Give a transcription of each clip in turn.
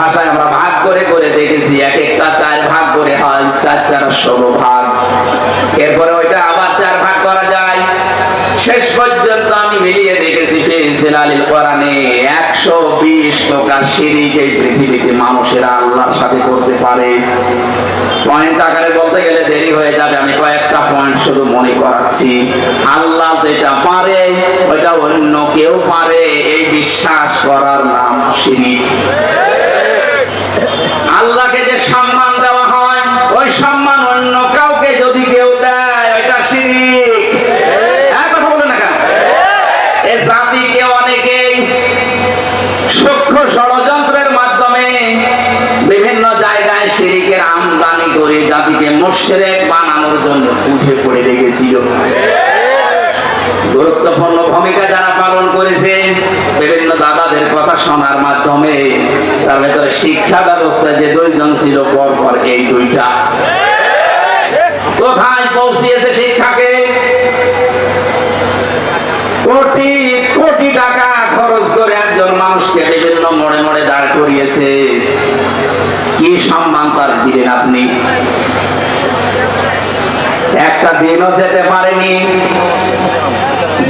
ভাষায় আমরা ভাগ করে করে দেখেছি, এক একটা চার ভাগ করে হয়, চার চার ষোলো ভাগ। এরপরে ওইটা আবার চার ভাগ করা যায় শেষ পর্যন্ত আমি মিলিয়ে দেখেছি ফিজিল কোরআনে একশো বিশ প্রকার শিরিক এই পৃথিবীতে মানুষেরা আল্লাহর সাথে করতে পারে। পয়েন্ট আকারে বলতে গেলে দেরি হয়ে যাবে, আমি কয়েকটা পয়েন্ট শুধু মনে করাচ্ছি। আল্লাহ যেটা পারে, ওইটা অন্য কেউ পারে, এই বিশ্বাস করার নাম শিরিক। আল্লাহকে যে সম্মান দেওয়া হয় ওই সম্মান অন্য কাউকে যদি কেউ দেয় ওইটা শিরিক হ্যাঁ কথা বলে না কেন এ জাতিকে অনেকেই সূক্ষ্ম ষড়যন্ত্রের মাধ্যমে বিভিন্ন জায়গায় শিরিকের আমদানি করে জাতিকে মোশরেক বানানোর জন্য উঠে পড়ে রেখেছিল। গুরুত্বপূর্ণ ভূমিকা যারা পালন করেছে, বিভিন্ন দাদাদের কথা শোনার মাধ্যমে তার ভেতরে শিক্ষা ব্যবস্থায় যে দুইজন ছিল পর পর এই দুইটা। কোথায় পৌঁছিয়েছে শিক্ষাকে কোটি কোটি টাকা খরচ করে একজন মানুষকে বিভিন্ন মোড়ে মোড়ে দাঁড় করিয়েছে। কি সম্মান তার দিলেন আপনি? একটা দিনও যেতে পারেনি।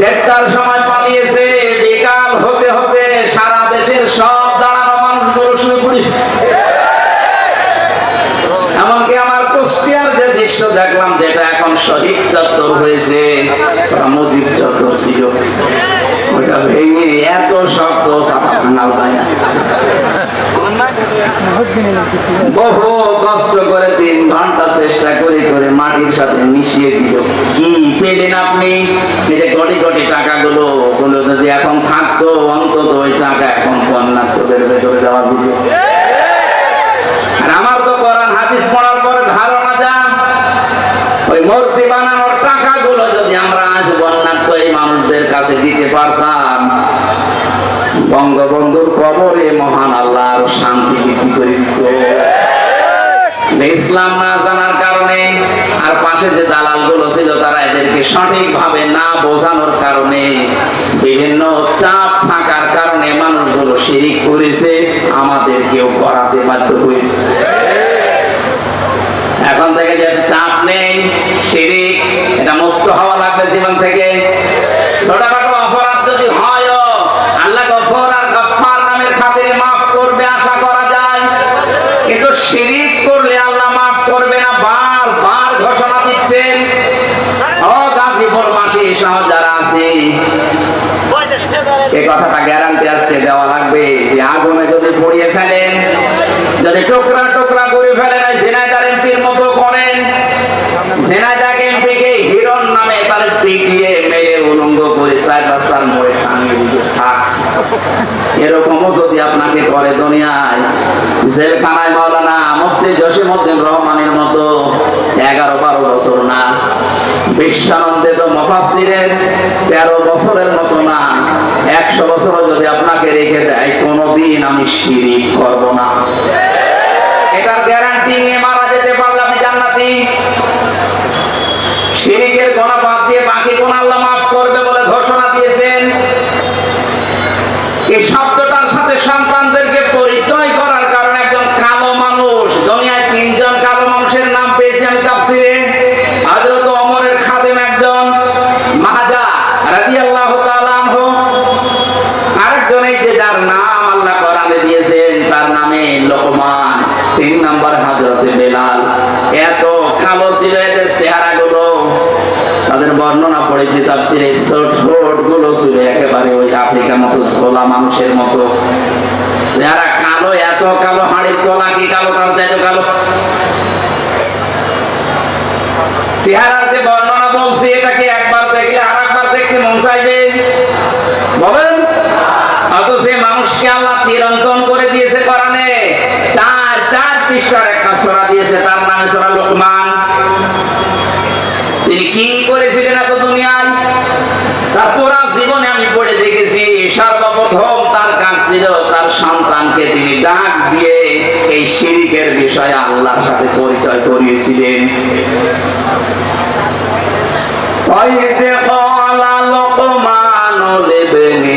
দেড়টার সময় পালিয়েছে, বিকাল হতে হতে সারা দেশের সব দাঁড়ানো মানুষগুলো শুয়ে পড়েছে। এমনকি আমার কুষ্টিয়ার যে দৃশ্য দেখলাম, যেটা এখন শহীদ চত্বর হয়েছে ওটা মুজিব চত্বর ছিল ওটা ভেঙে এত শক্ত ভাঙাও যায় বহু কষ্ট করে তিন ঘণ্টা চেষ্টা করে করে মাটির সাথে মিশিয়ে দিল। কি পেলেন আপনি? এই যে কোটি কোটি টাকাগুলো গুলো যদি এখন থাকতো, অন্তত ওই টাকা এখন কন্যাত্মদের ভেতরে দেওয়া যেত আর আমার তো কোরআন, হাদিস পড়ার পরে ধারণা যা ওই মূর্তি বানানোর টাকাগুলো যদি আমরা আজ বন্যাত্ম এই মানুষদের কাছে দিতে পারতাম বঙ্গবন্ধুর কবরে মহান আল্লাহ আরও শান্তি বৃদ্ধি করে। দিত ইসলাম না জানার কারণে, আর পাশে যে দালালগুলো ছিল তারা এদেরকে সঠিকভাবে না বোঝানোর কারণে, বিভিন্ন চাপ থাকার কারণে মানুষগুলো শিরিক করেছে, আমাদেরকেও করাতে বাধ্য হয়েছে। এখন থেকে যে চাপ নেই, শিরিক, এটা মুক্ত হওয়া লাগবে জীবন থেকে ছোটখাটো অপরাধ যদি হয় আল্লাহ গফর আর গফফার নামের খাতিরে মাফ করবে আশা করা যায় কিন্তু শিরিক করলে আল্লাহ মাফ করবে না বার বার ঘোষণা দিচ্ছেন ও গাজীপুর মাসি সহ যারা আছে এই কথাটা গ্যারান্টি আজকে দেওয়া লাগবে যে আগুনে যদি পড়িয়ে ফেলেন, যদি টুকরা টুকরা করে ফেলেন এই ঝিনাইদার এমপির মতো করেন, ঝিনাইদার এমপিকে হিরণ নামে তার পিটিয়ে মেরে উলঙ্গ করে চার রাস্তার মোড়ে টাঙিয়ে থাক। এরকমও যদি আপনাকে করে দুনিয়ায়, জেলখানায় মাওলানা মুফতি জসিমউদ্দিন রহমানের মতো এগারো বারো বছর না। বিশ্বানন্দে তো মফাসিরের তেরো বছরের মতো না। একশো বছর যদি আপনাকে রেখে দেয়, কোনোদিন আমি শিরিক করব না। এটার গ্যারান্টি নিয়ে মারা যেতে পারলে আপনি জান্নাতি। শিরিকের গোনা বাদ দিয়ে বাকি গোনা আল্লাহ মাফ করবে বলে ঘোষণা দিয়েছেন। এই শব্দটার সাথে সন্তানদেরকে পরিচয় করার কারণে একজন কালো মানুষ দুনিয়ায় তিনজন কালো মানুষের নাম পেয়েছি আমি তাফসিরে হযরত ওমরের খাদেম একজন মাহাজা রাদিয়াল্লাহু তাআলা আনহু আরেকজন এই যে যার নাম আল্লাহ কোরআনে দিয়েছেন তার নামে লোকমান তিন নম্বর হযরতে বেলাল। এত কালো ছিল এদের চেহারাগুলো। তাদের বর্ণনা পড়েছি, তাফসিরে ছোটগুলো ছিল একেবারে ওই আফ্রিকার মতো ছোলা মানুষের মতো। চেহারা কালো, এত কালো হাড়ির তলা কি কালো, তার চাইতে কালো? চেহারার যে বর্ণনা বলছি, এটাকে একবার দেখলে আর একবার দেখতে মন চাইবে। বলেন অত সে মানুষকে আল্লাহ চিরন্তন করে দিয়েছে কোরআনে চার চার পৃষ্ঠার একটা সোরা দিয়েছে, তার নামে সোরা লোকমান। তিনি কি করেছিলেন এত দুনিয়ায়? তার পুরা জীবনে আমি পড়ে দেখেছি, সর্বপ্রথম তার কাজ ছিল তার সন্তানকে তিনি ডাক দিয়ে এই শিরিকের বিষয়ে আল্লাহর সাথে পরিচয় করিয়েছিলেন। লোকমান লেবেনি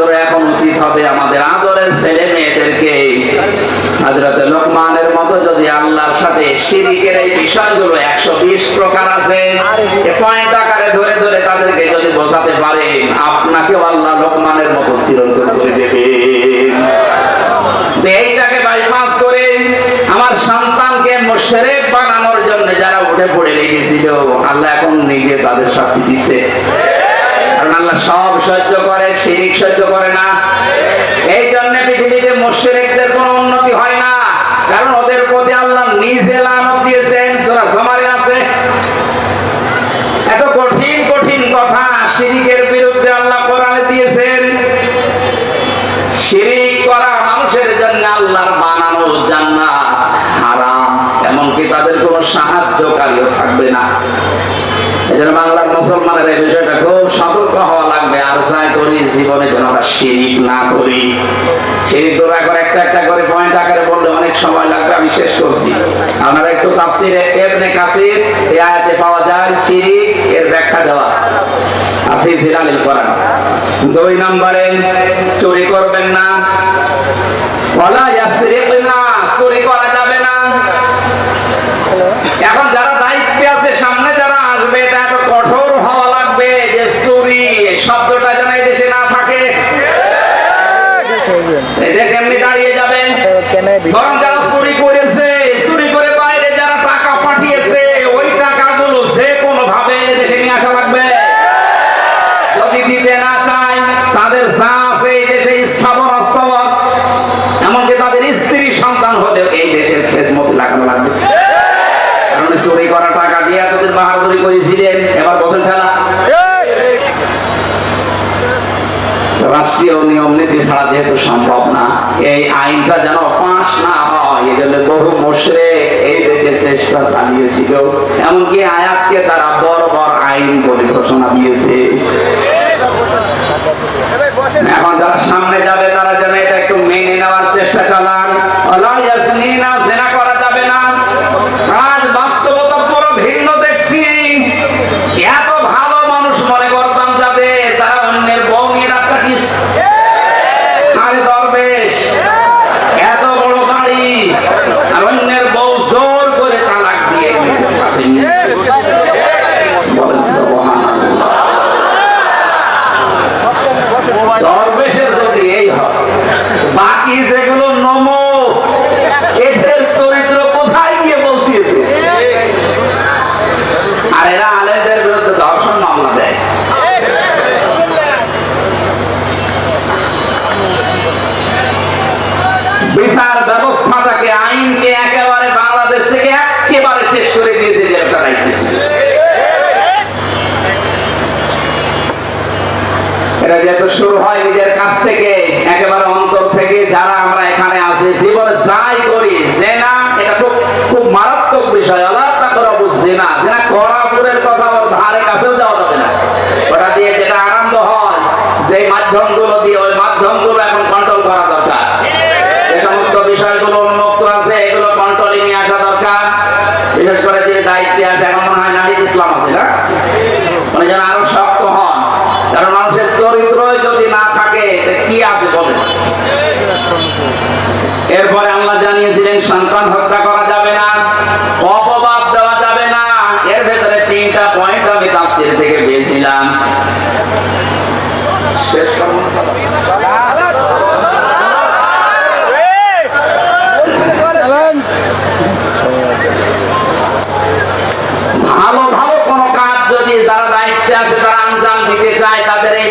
আমাদের এখন উচিত হবে আমাদের আদরের ছেলে মেয়েদেরকে। হযরতে লোকমানের মতো যদি আল্লাহর সাথে শিরিকের এই বিষয়গুলো একশো বিশ প্রকার আছে পয়েন্ট আকারে ধরে ধরে তাদেরকে যদি বোঝাতে পারেন আপনাকেও আল্লাহ লোকমানের মতো চিরন্তন করে দেবে। এইটাকে বাইপাস করে আমার সন্তানকে মোশরেক বানানোর জন্য যারা উঠে পড়ে লেগেছিল আল্লাহ এখন নিজে তাদের শাস্তি দিচ্ছে। কারণ আল্লাহ সব সহ্য করে শিরিক সহ্য করে না। এই জন্য পৃথিবীতে মোশরেকদের কোনো উন্নতি হয় না কারণ ওদের প্রতি আল্লাহ নিজে লানত দিয়েছেন সূরা জমারে আছে এত কঠিন কঠিন কথা শিরিকের বিরুদ্ধে আল্লাহ কোরআনে দিয়েছেন শিরিক করা মানুষের জন্য আল্লাহর বানানো জান্নাত হারাম এমনকি তাদের কোনো সাহায্যকারীও থাকবে না এজন্য বাংলার মুসলমানের এই বিষয়টা খুব সতর্ক হওয়া লাগবে আর যাই করি জীবনে যেন আমরা শিরিক না করি। শিরিক দূর করে একটা একটা করে পয়েন্ট আকারে বললে অনেক সময় লাগবে, আমি শেষ করছি। আপনারা একটু তাফসিরে ইবনে কাসির এই আয়াতে পাওয়া যায়, শিরিক এর ব্যাখ্যা দেওয়া আছে। হাফিজ আলিল কোরআন। দুই নম্বরে, চুরি করবেন না। ওয়ালা ইয়াসরিকনা চুরি করা যাবে না এখন যারা দায়িত্বে আছে সামনে যারা আসবে এটা এত কঠোর হওয়া লাগবে যে চুরি এই শব্দটা যেন এই দেশে না থাকে এই দেশ এমনি দাঁড়িয়ে যাবে বরং যারা চুরি করেছে চুরি করে বাইরে যারা টাকা পাঠিয়েছে ওই টাকাগুলো যে কোনো ভাবে দেশে নিয়ে আসা লাগবে যদি দিতে না চায় তাদের যা আছে এই দেশে স্থাবর অস্থাবর এমনকি তাদের স্ত্রী সন্তান হলেও এই দেশের খেদমত লাগানো লাগবে কারণ চুরি করা টাকা দিয়ে এতদিন বাহাদুরি করেছিলেন, এবার বছর খেলা। রাষ্ট্রীয় নিয়ম নীতি ছাড়া যেহেতু সম্ভব না, এই আইনটা যেন পাশ না হয় এই জন্য বহু মোশরে এই দেশে চেষ্টা চালিয়েছিল। এমনকি আয়াতকে তারা বড় বড় আইন বলে ঘোষণা দিয়েছে। এখন যারা সামনে যাবে, তারা যেন এটা একটু মেনে নেওয়ার চেষ্টা চালান ওলা ইয়াসমিনা জেনা করা যাবে না আজ বাস্তবতা পুরো ভিন্ন দেখছি এত ভালো মানুষ মনে করতাম যাদের তারা অন্যের বউ নিয়ে রাত কাটিয়েছে আরে দরবেশ এত বড় বাড়ি আর অন্যের বউ জোর করে তালাক দিয়ে গেছে পাশে নিয়ে। বলেন সুবহানাল্লাহ দরবেশের যদি এই হয় এদের চরিত্র কোথায় গিয়ে আর এরা আলেদের বিরুদ্ধে মামলা দেয়। বিচার ব্যবস্থাটাকে, আইনকে একেবারে বাংলাদেশ থেকে একেবারে শেষ করে দিয়েছে যে একটা দায়িত্ব ছিল এটা যেহেতু শুরু হয় নিজের কাছ থেকে দিয়ে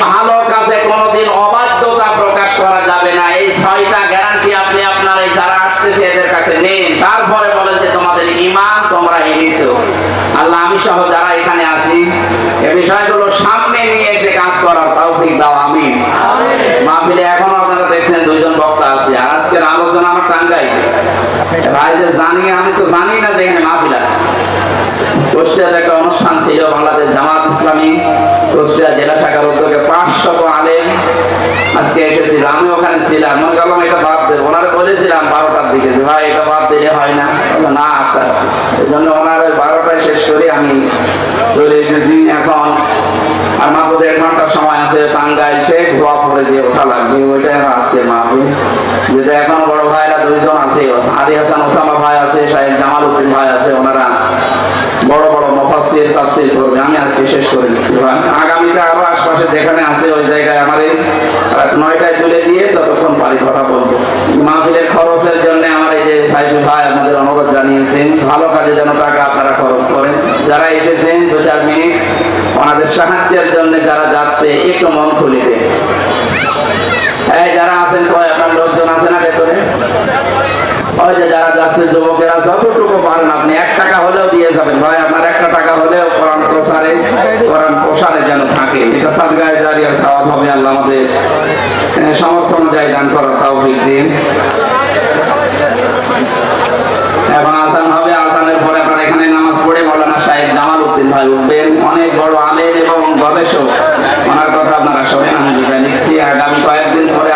ভালো কাজে কোনোদিন অবাধ্যতা প্রকাশ করা যাবে না। এই ছয়টা গ্যারান্টি আপনি আপনার এই যারা আসতেছে এদের কাছে নিন। তারপরে বলেন যে তোমাদের ইমান তোমরা এনেছো। আল্লাহ আমি সহ যারা এখানে আছি এ বিষয়গুলো সামনে নিয়ে এসে কাজ করার তাও তৌফিক দাও আমিন। মাহফিলে এখনও আপনারা দেখছেন দুইজন বক্তা আছে আর আজকের আলোচনা আমার টাঙ্গাই ভাই যে জানি আমি তো জানি না যে এখানে মাহফিল আছে। কুষ্টিয়াতে একটা অনুষ্ঠান ছিল বাংলাদেশ জামাত ইসলামী। কুষ্টিয়া জেলা শাখার উদ্যোগে পাঁচশত আলেম আজকে এসেছিল। আমি ওখানে ছিলাম। মনে করলাম এটা বাদ দেবো। ওনারা বলেছিলাম বারোটার দিকে যে, ভাই, এটা বাদ দিলে হয় না। না আটটা এই জন্য ওনার বারোটায় শেষ করে আমি চলে এসেছি এখন। আর মাত্র দেড় ঘণ্টার সময় আছে। টাঙ্গাইল সে ধোয়া পড়ে যে ওঠা লাগবে। ওইটাই আজকে মাহফিল। যেটা এখন বড় ভাইরা দুইজন আছে। আলী হাসান, ওসামা ভাই আছে, শাহেদ জামাল উদ্দিন ভাই আছে। ওনারা বড় বড় করবে আমি আজকে শেষ করে দিচ্ছি আগামীতে আরও আশপাশে যেখানে আছে, ওই জায়গায় আমার নয়টায় তুলে দিয়ে ততক্ষণ পারি কথা বলব। মাহফিলের খরচের জন্য আমার এই যে সাইফুল ভাই আপনাদের অনুরোধ জানিয়েছেন, ভালো কাজে যেন টাকা আপনারা খরচ করেন। যারা এসেছেন, দু চার মিনিট, ওনাদের সাহায্যের জন্য যারা যাচ্ছে, একটু মন খুলিতে। যারা আছেন, কয় আপনার লোকজন আছে না ভেতরে? ওই যে যারা যাচ্ছে, যুবকেরা, যতটুকু পারেন আপনি, এক টাকা হলেও দিয়ে যাবেন, ভাই। থাকে। এটা সাদগায় দাঁড়িয়ে সওয়াব হবে আল্লাহ আমাদের সমর্থন যায় দান করার তৌফিক দিন। এখন আসান হবে, আসানের পরে আপনারা এখানে নামাজ পড়ে মৌলানা সাহেব জামাল উদ্দিন ভাই উঠবেন। অনেক বড় আলেম এবং গবেষক। ওনার কথা আপনারা শোনেন, আমি যেটা নিচ্ছি। আগামী কয়েকদিন পরে